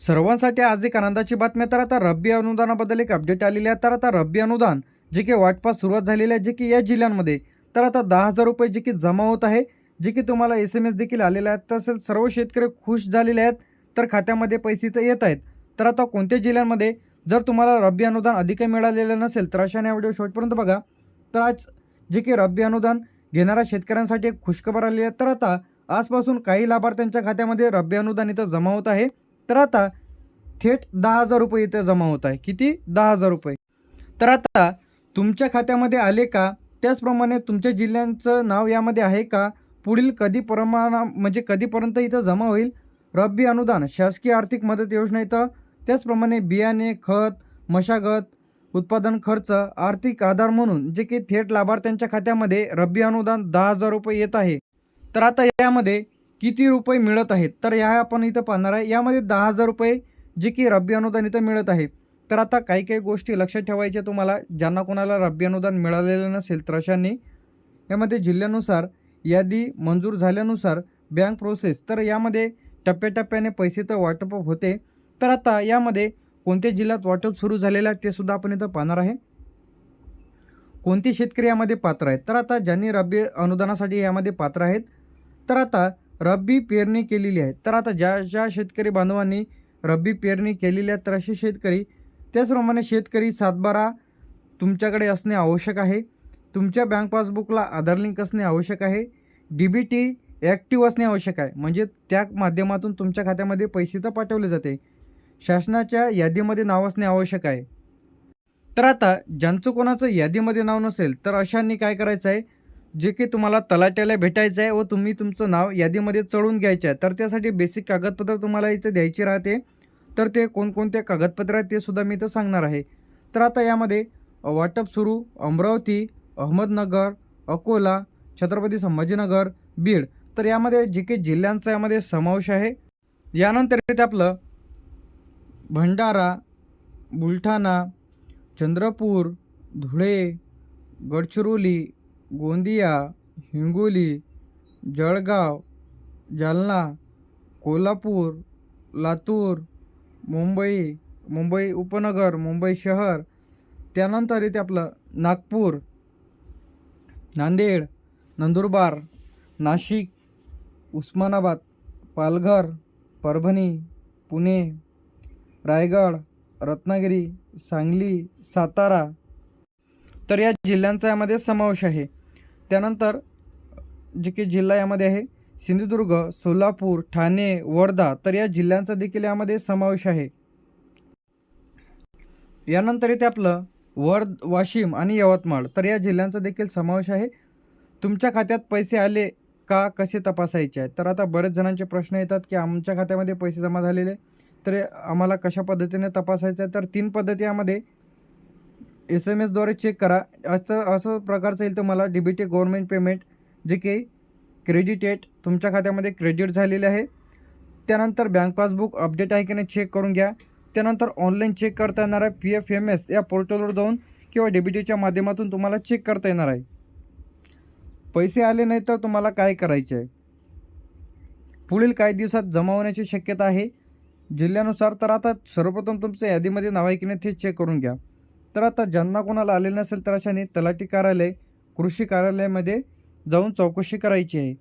सर्वांसाठी आज एक आनंदाची बातमी तर आता रब्बी अनुदानाबद्दल एक अपडेट आलेली आहे. तर आता रब्बी अनुदान जे की वाटपास सुरुवात झालेली आहे जे की या जिल्ह्यांमध्ये. तर आता दहा हजार रुपये जे की जमा होत आहे जे की तुम्हाला एस एम एस देखील आलेले आहेत. तसेच सर्व शेतकरी खुश झालेले आहेत. तर खात्यामध्ये पैसे तर येत आहेत. तर आता कोणत्या जिल्ह्यांमध्ये जर तुम्हाला रब्बी अनुदान अधिक मिळालेलं नसेल तर अशाने व्हिडिओ शेवटपर्यंत बघा. तर आज जे की रब्बी अनुदान घेणाऱ्या शेतकऱ्यांसाठी एक खुशखबर आली आहे. तर आता आजपासून काही लाभार्थ्यांच्या खात्यामध्ये रब्बी अनुदान इथं जमा होत आहे. तर आता थेट दहा हजार रुपये इथं जमा होत आहे. किती? दहा हजार रुपये. तर आता तुमच्या खात्यामध्ये आले का? त्याचप्रमाणे तुमच्या जिल्ह्यांचं नाव यामध्ये आहे का? पुढील कधी प्रमाणा म्हणजे कधीपर्यंत इथं जमा होईल? रब्बी अनुदान शासकीय आर्थिक मदत योजना इथं. त्याचप्रमाणे बियाणे खत मशागत उत्पादन खर्च आर्थिक आधार म्हणून जे की थेट लाभार्थ्यांच्या खात्यामध्ये रब्बी अनुदान दहा हजार रुपये येत आहे. तर आता यामध्ये किती रुपये मिळत आहेत? तर ह्या आपण इथं पाहणार आहे. यामध्ये दहा हजार रुपये जे की रब्बी अनुदान इथं मिळत आहे. तर आता काही काही गोष्टी लक्षात ठेवायच्या तुम्हाला. ज्यांना कोणाला रब्बी अनुदान मिळालेलं नसेल तर अशांनी यामध्ये जिल्ह्यानुसार यादी मंजूर झाल्यानुसार बँक प्रोसेस. तर यामध्ये टप्प्याटप्प्याने पैसे तर वाटप होते. तर आता यामध्ये कोणत्या जिल्ह्यात वाटप सुरू झालेलं आहे ते सुद्धा आपण इथं पाहणार आहे. कोणते शेतकरी यामध्ये पात्र आहेत? तर आता ज्यांनी रब्बी अनुदानासाठी यामध्ये पात्र आहेत तर आता रब्बी पेरणी केलेली आहे. तर आता ज्या ज्या शेतकरी बांधवांनी रब्बी पेरणी केलेली आहे तर असे शेतकरी त्याचप्रमाणे शेतकरी सातबारा तुमच्याकडे असणे आवश्यक आहे. तुमच्या बँक पासबुकला आधार लिंक असणे आवश्यक आहे. डी बी टी ॲक्टिव्ह असणे आवश्यक आहे. म्हणजे त्या माध्यमातून तुमच्या खात्यामध्ये पैसे तर पाठवले जाते. शासनाच्या यादीमध्ये नाव असणे आवश्यक आहे. तर आता ज्यांचं कोणाचं यादीमध्ये नाव नसेल तर अशांनी काय करायचं आहे? जे की तुम्हाला तलाट्याला भेटायचं आहे व तुम्ही तुमचं नाव यादीमध्ये चढवून घ्यायचं आहे. तर त्यासाठी बेसिक कागदपत्र तुम्हाला इथे द्यायची राहते. तर ते कोणकोणते कागदपत्र आहेत ते सुद्धा मी इथं सांगणार आहे. तर आता यामध्ये वाटप सुरू अमरावती अहमदनगर अकोला छत्रपती संभाजीनगर बीड. तर यामध्ये जे काही जिल्ह्यांचा यामध्ये समावेश आहे. यानंतर येते आपलं भंडारा बुलढाणा चंद्रपूर धुळे गडचिरोली गोंदिया हिंगोली जळगाव जालना कोल्हापूर लातूर मुंबई मुंबई उपनगर मुंबई शहर त्यानंतर इथे आपलं नागपूर नांदेड नंदुरबार नाशिक उस्मानाबाद पालघर परभणी पुणे रायगड रत्नागिरी सांगली सातारा. तर या जिल्ह्यांचा यामध्ये समावेश आहे. त्यानंतर जे की जिल्हा यामध्ये आहे सिंधुदुर्ग सोलापूर ठाणे वर्धा तर या जिल्ह्यांचा देखील यामध्ये समावेश आहे. यानंतर इथे आपलं वर्ध वाशिम आणि यवतमाळ तर या जिल्ह्यांचा देखील समावेश आहे. तुमच्या खात्यात पैसे आले का कसे तपासायचे आहेत? तर आता बरेच जणांचे प्रश्न येतात की आमच्या खात्यामध्ये पैसे जमा झालेले तर आम्हाला कशा पद्धतीने तपासायचं आहे? तर तीन पद्धती यामध्ये एस एम एसद्वारे चेक करा. असं असं प्रकारचं येईल तुम्हाला D B T government payment जे की क्रेडिटेड तुमच्या खात्यामध्ये क्रेडिट झालेले आहे. त्यानंतर बँक पासबुक अपडेट आहे की नाही चेक करून घ्या. त्यानंतर ऑनलाईन चेक करता येणार आहे. पी एफ एम एस या पोर्टलवर जाऊन किंवा डी बी टीच्या माध्यमातून तुम्हाला चेक करता येणार आहे. पैसे आले नाही तर तुम्हाला काय करायचे आहे? पुढील काही दिवसात जमा होण्याची शक्यता आहे. जिल्ह्यानुसार तर आता सर्वप्रथम तुमचं यादीमध्ये नाव आहे की नाही ते चेक करून घ्या. तर आता ज्यांना कोणाला आले नसेल तर अशाने तलाठी कार्यालय कृषी कार्यालयामध्ये जाऊन चौकशी करायची आहे.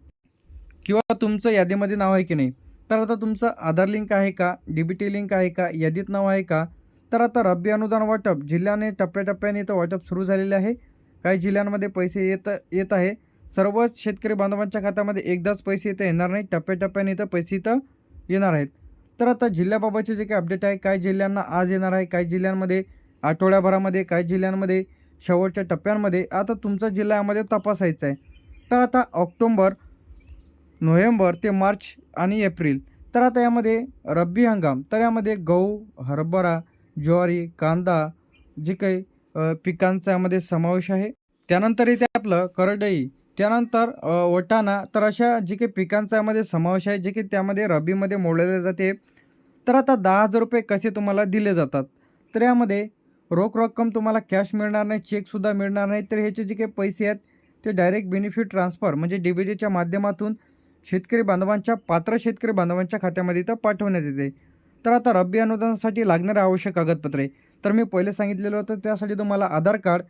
किंवा तुमचं यादीमध्ये नाव आहे की नाही? तर आता तुमचं आधार लिंक आहे का? डी बी टी लिंक आहे का? यादीत नाव आहे का? तर आता रब्बी अनुदान वाटप जिल्ह्याने टप्प्याटप्प्याने इथं वाटप सुरू झालेले आहे. काही जिल्ह्यांमध्ये पैसे येत येत आहे. सर्वच शेतकरी बांधवांच्या खात्यामध्ये एकदाच पैसे इथं येणार नाही टप्प्याटप्प्याने इथं पैसे इथं येणार आहेत. तर आता जिल्ह्याबाबतचे जे काही अपडेट आहे काही जिल्ह्यांना आज येणार आहे काही जिल्ह्यांमध्ये आठवड्याभरामध्ये काही जिल्ह्यांमध्ये शेवटच्या टप्प्यांमध्ये आता तुमचा जिल्हा यामध्ये तपासायचा आहे. तर आता ऑक्टोंबर नोव्हेंबर ते मार्च आणि एप्रिल. तर आता यामध्ये रब्बी हंगाम. तर यामध्ये गहू हरभरा ज्वारी कांदा जे काही पिकांचा यामध्ये समावेश आहे. त्यानंतर इथे आपलं करडई त्यानंतर वटाणा तर अशा जे काही पिकांचा यामध्ये समावेश आहे जे की त्यामध्ये रब्बीमध्ये मोडलेले जाते. तर आता दहा हजार रुपये कसे तुम्हाला दिले जातात? तर यामध्ये रोख रक्कम तुम्हाला कॅश मिळणार नाही चेकसुद्धा मिळणार नाही. तर ह्याचे जे काही पैसे आहेत ते डायरेक्ट बेनिफिट ट्रान्सफर म्हणजे डी बी माध्यमातून शेतकरी बांधवांच्या पात्र शेतकरी बांधवांच्या खात्यामध्ये इथं पाठवण्यात येते. तर आता रब्बी अनुदानासाठी लागणारे आवश्यक कागदपत्रे. तर मी पहिले सांगितलेलं होतं त्यासाठी तुम्हाला आधार कार्ड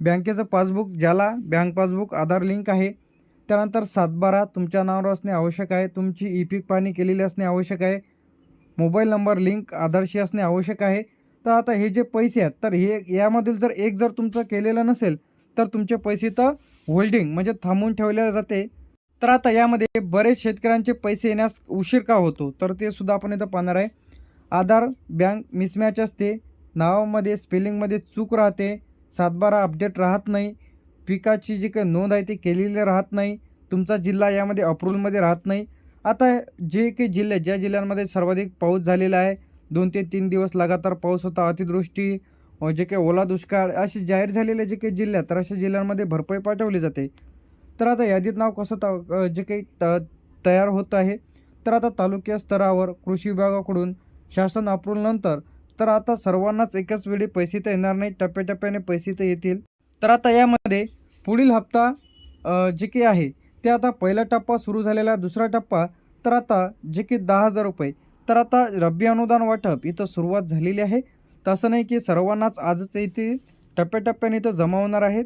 बँकेचं पासबुक ज्याला बँक पासबुक आधार लिंक आहे. त्यानंतर सातबारा तुमच्या नावावर असणे आवश्यक आहे. तुमची ई पीक पाहणी केलेली असणे आवश्यक आहे. मोबाईल नंबर लिंक आधारशी असणे आवश्यक आहे. तर आता हे जे पैसे आहेत तर हे यामधील जर एक जर तुमचं केलेलं नसेल तर तुमचे पैसे तर होल्डिंग म्हणजे थांबवून ठेवले जाते. तर आता यामध्ये बरेच शेतकऱ्यांचे पैसे येण्यास उशीर का होतो? तर ते सुद्धा आपण इथं पाहणार आहे. आधार बँक मिसमॅच असते नावामध्ये स्पेलिंगमध्ये चूक राहते सातबारा अपडेट राहत नाही पिकाची जी काही नोंद आहे ती केलेली राहत नाही तुमचा जिल्हा यामध्ये अप्रूव्हलमध्ये राहत नाही. आता जे काही जिल्हे ज्या जिल्ह्यांमध्ये सर्वाधिक पाऊस झालेला आहे दोन ते तीन दिवस लगातार पाऊस होता. अतिवृष्टी जे काही ओला दुष्काळ असे जाहीर झालेले जे काही जिल्ह्यात तर अशा जिल्ह्यांमध्ये भरपाई पाठवली जाते. तर आता यादीत नाव कसं त जे काही त तयार होत आहे? तर आता तालुक्या स्तरावर कृषी विभागाकडून शासन अप्रूव्हल नंतर तर आता सर्वांनाच एकाच वेळी पैसे तर येणार नाही टप्प्याटप्प्याने पैसे तर येतील. तर आता यामध्ये पुढील हप्ता जे काही आहे ते आता पहिला टप्पा सुरू झालेला दुसरा टप्पा तर आता जे की दहा हजार रुपये तर आता रब्बी अनुदान वाटप इथं सुरुवात झालेली आहे. तसं नाही की सर्वांनाच आजच इथे टप्प्याटप्प्याने इथं जमा होणार आहेत.